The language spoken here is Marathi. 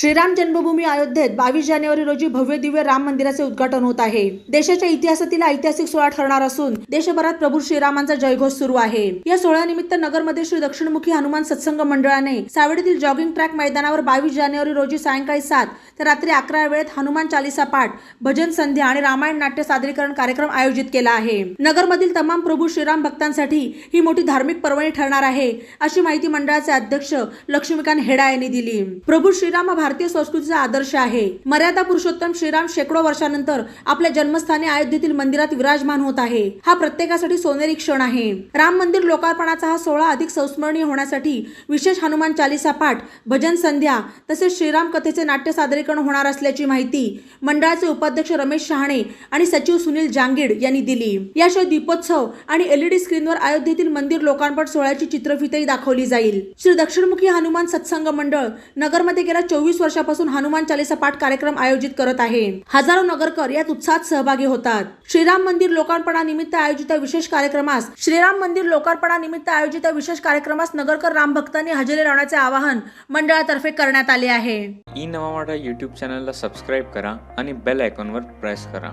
श्रीराम जन्मभूमी अयोध्येत बावीस जानेवारी रोजी भव्य दिव्य राम मंदिराचे उद्घाटन होत आहे. देशाच्या इतिहासातील ऐतिहासिक सोहळा ठरणार असून देशभरात प्रभू श्रीरामांचा जयघोष सुरू आहे. या सोहळ्यानिमित्त नगरमध्ये श्री दक्षिणमुखी हनुमान सत्संग मंडळाने सावेडीतील जॉगिंग ट्रॅक मैदानावर बावीस जानेवारी रोजी सायंकाळी सात तर रात्री अकरा वेळेत हनुमान चालिसा पाठ भजन संध्या आणि रामायण नाट्य सादरीकरण कार्यक्रम आयोजित केला आहे. नगरमधील तमाम प्रभू श्रीराम भक्तांसाठी ही मोठी धार्मिक पर्वणी ठरणार आहे अशी माहिती मंडळाचे अध्यक्ष लक्ष्मीकांत हेडा यांनी दिली. प्रभू श्रीराम भारतीय संस्कृतीचा आदर्श आहे. मर्यादा पुरुषोत्तम श्रीराम शेकडो वर्षानंतर आपल्या जन्मस्थानी अयोध्येतील मंदिरात विराजमान होत आहे. हा प्रत्येकासाठी सोनेरी क्षण आहे. राम मंदिर लोकार्पणाचा हा सोहळा अधिक संस्मरणीय होण्यासाठी विशेष हनुमान चालिसा पाठ भजन संध्या तसेच श्रीराम कथेचे नाट्य सादरीकरण होणार असल्याची माहिती मंडळाचे उपाध्यक्ष रमेश शहाणे आणि सचिव सुनील जांगीड यांनी दिली. याशिवाय दीपोत्सव आणि एलईडी स्क्रीनवर अयोध्येतील मंदिर लोकार्पण सोहळ्याची चित्रफितही दाखवली जाईल. श्री दक्षिणमुखी हनुमान सत्संग मंडळ नगरमध्ये गेल्या चोवीस वर्षापासून हनुमान चालिसा पाठ कार्यक्रम आयोजित करत आहे हजारो नगरकर यात उत्साहात सहभागी होतात. श्रीराम मंदिर लोकार्पणानिमित्त आयोजित विशेष कार्यक्रमास श्रीराम मंदिर लोकार्पणानिमित्त आयोजित विशेष कार्यक्रमास नगरकर राम भक्तांनी हजेरी लावण्याचे आवाहन मंडळातर्फे करण्यात आले आहे. ई नवा युट्यूब यूट्यूब चॅनलला सबस्क्राईब करा आणि बेल आयकॉनवर प्रेस करा.